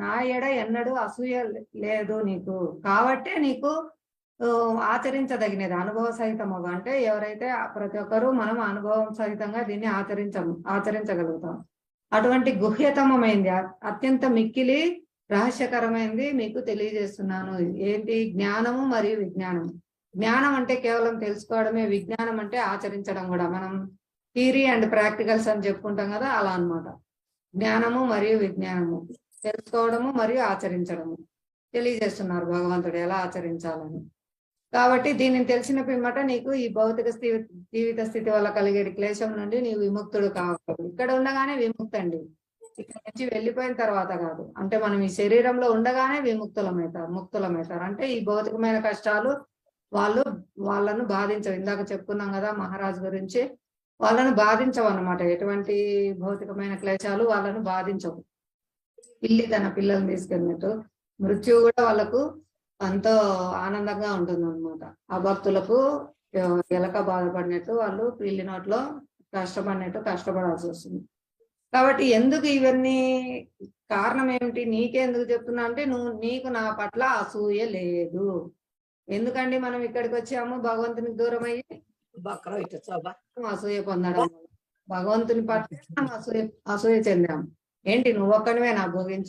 నా ఎడ ఎన్నడూ అసూయ లేదు నీకు. కాబట్టే నీకు ఆచరించదగినది అనుభవ సహితం అంటే ఎవరైతే ప్రతి ఒక్కరూ మనం అనుభవం సహితంగా దీన్ని ఆచరించము ఆచరించగలుగుతాం. అటువంటి గుహ్యతమైంది అత్యంత మిక్కిలి రహస్యకరమైనది మీకు తెలియజేస్తున్నాను. ఏంటి? జ్ఞానము మరియు విజ్ఞానము జ్ఞానం అంటే కేవలం తెలుసుకోవడమే విజ్ఞానం అంటే ఆచరించడం కూడా. మనం థీరీ అండ్ ప్రాక్టికల్స్ అని చెప్పుకుంటాం కదా అలా అన్నమాట. జ్ఞానము మరియు విజ్ఞానము. తెలుసుకోవడము మరియు ఆచరించడము. తెలియజేస్తున్నారు భగవంతుడు ఎలా ఆచరించాలని. కాబట్టి దీనిని తెలిసిన పిమ్మట నీకు ఈ భౌతిక స్థితి జీవిత స్థితి వల్ల కలిగే క్లేశం నుండి నీవు విముక్తుడు కావాలి ఇక్కడ ఉండగానే విముక్తండి. ఇక్కడ నుంచి వెళ్ళిపోయిన తర్వాత కాదు. అంటే మనం ఈ శరీరంలో ఉండగానే విముక్తులమవుతారు ముక్తులమవుతారు అంటే ఈ భౌతికమైన కష్టాలు వాళ్ళు వాళ్ళను బాధించవు. ఇందాక చెప్పుకున్నాం కదా మహారాజు గురించి వాళ్ళను బాధించవు అనమాట ఎటువంటి భౌతికమైన క్లేశాలు వాళ్ళను బాధించవు. పిల్లి తన పిల్లల్ని తీసుకెళ్ళినట్టు మృత్యువు కూడా వాళ్ళకు ఎంతో ఆనందంగా ఉంటుంది అనమాట ఆ భక్తులకు ఎలక బాధపడినట్టు వాళ్ళు పిల్లి నోట్లో కష్టపడినట్టు కష్టపడాల్సి వస్తుంది. కాబట్టి ఎందుకు ఇవన్నీ కారణం ఏమిటి? నీకే ఎందుకు చెప్తున్నా అంటే నువ్వు నీకు నా పట్ల అసూయ లేదు. ఎందుకండి మనం ఇక్కడికి వచ్చాము భగవంతునికి దూరం అయ్యి అసూయ పొందడం. భగవంతుని పట్ల అసూయ అసూయ చెందాం. ఏంటి నువ్వు ఒక్కనివే నా భోగించే